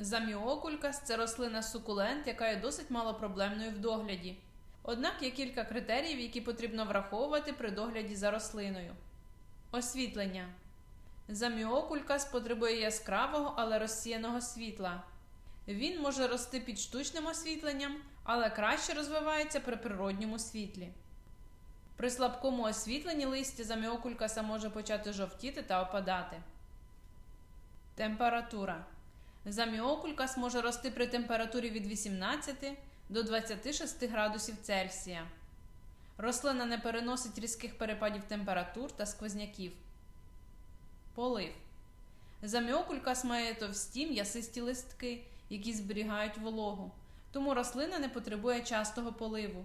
Заміокулькас це рослина сукулент, яка є досить малопроблемною в догляді. Однак є кілька критеріїв, які потрібно враховувати при догляді за рослиною. Освітлення. Заміокулькас потребує яскравого, але розсіяного світла. Він може рости під штучним освітленням, але краще розвивається при природньому світлі. При слабкому освітленні листя заміокулькаса може почати жовтіти та опадати. Температура. Заміокулькас може рости при температурі від 18 до 26 градусів Цельсія. Рослина не переносить різких перепадів температур та сквозняків. Полив. Заміокулькас має товсті м'ясисті листки, які зберігають вологу, тому рослина не потребує частого поливу.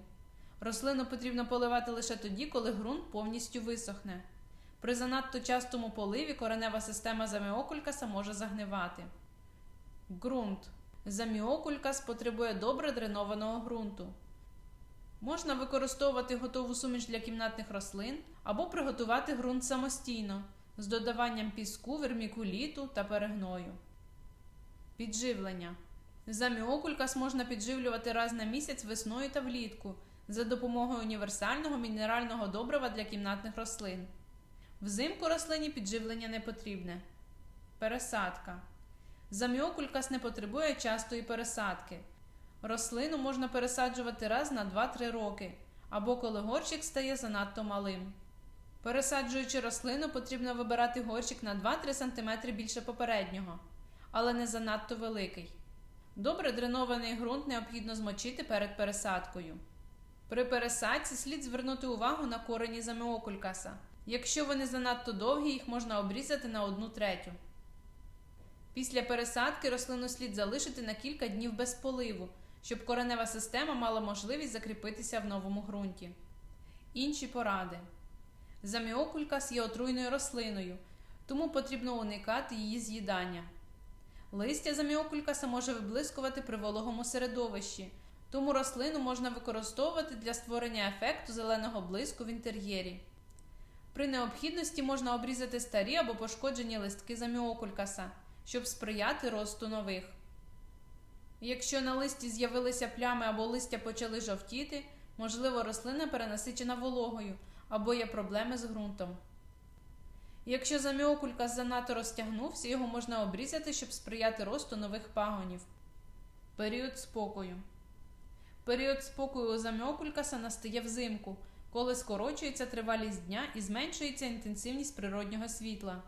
Рослину потрібно поливати лише тоді, коли ґрунт повністю висохне. При занадто частому поливі коренева система заміокулькаса може загнивати. Ґрунт. Заміокулькас потребує добре дренованого ґрунту. Можна використовувати готову суміш для кімнатних рослин або приготувати ґрунт самостійно з додаванням піску, вермікуліту та перегною. Підживлення. Заміокулькас можна підживлювати раз на місяць весною та влітку за допомогою універсального мінерального добрива для кімнатних рослин. Взимку рослині підживлення не потрібне. Пересадка. Заміокулькас не потребує частої пересадки. Рослину можна пересаджувати раз на 2-3 роки, або коли горщик стає занадто малим. Пересаджуючи рослину, потрібно вибирати горщик на 2-3 см більше попереднього, але не занадто великий. Добре дренований ґрунт необхідно змочити перед пересадкою. При пересадці слід звернути увагу на корені заміокулькаса. Якщо вони занадто довгі, їх можна обрізати на одну третю. Після пересадки рослину слід залишити на кілька днів без поливу, щоб коренева система мала можливість закріпитися в новому ґрунті. Інші поради. Заміокулькас є отруйною рослиною, тому потрібно уникати її з'їдання. Листя заміокулькаса може виблискувати при вологому середовищі, тому рослину можна використовувати для створення ефекту зеленого блиску в інтер'єрі. При необхідності можна обрізати старі або пошкоджені листки заміокулькаса, щоб сприяти росту нових. Якщо на листі з'явилися плями або листя почали жовтіти, можливо, рослина перенасичена вологою або є проблеми з ґрунтом. Якщо заміокулькас занадто розтягнувся, його можна обрізати, щоб сприяти росту нових пагонів. Період спокою. Період спокою у заміокулькаса настає взимку, коли скорочується тривалість дня і зменшується інтенсивність природнього світла.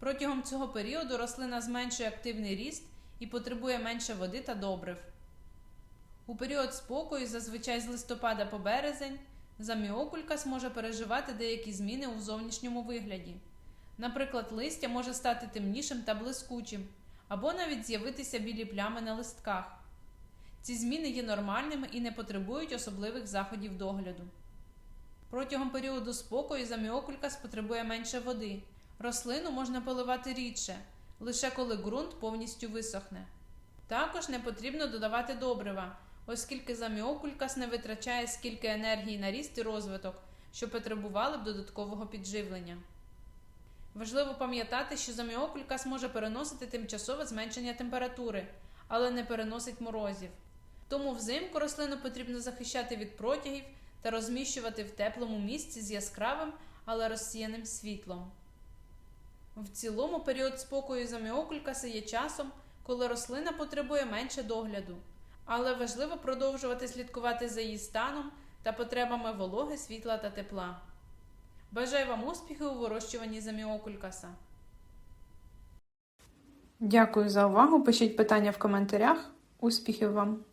Протягом цього періоду рослина зменшує активний ріст і потребує менше води та добрив. У період спокою, зазвичай з листопада по березень, заміокулькас може переживати деякі зміни у зовнішньому вигляді. Наприклад, листя може стати темнішим та блискучим, або навіть з'явитися білі плями на листках. Ці зміни є нормальними і не потребують особливих заходів догляду. Протягом періоду спокою заміокулькас потребує менше води. Рослину можна поливати рідше, лише коли ґрунт повністю висохне. Також не потрібно додавати добрива, оскільки заміокулькас не витрачає скільки енергії на ріст і розвиток, що потребували б додаткового підживлення. Важливо пам'ятати, що заміокулькас може переносити тимчасове зменшення температури, але не переносить морозів. Тому взимку рослину потрібно захищати від протягів та розміщувати в теплому місці з яскравим, але розсіяним світлом. В цілому період спокою заміокулькаса є часом, коли рослина потребує менше догляду, але важливо продовжувати слідкувати за її станом та потребами вологи, світла та тепла. Бажаю вам успіхів у вирощуванні заміокулькаса. Дякую за увагу. Пишіть питання в коментарях. Успіхів вам!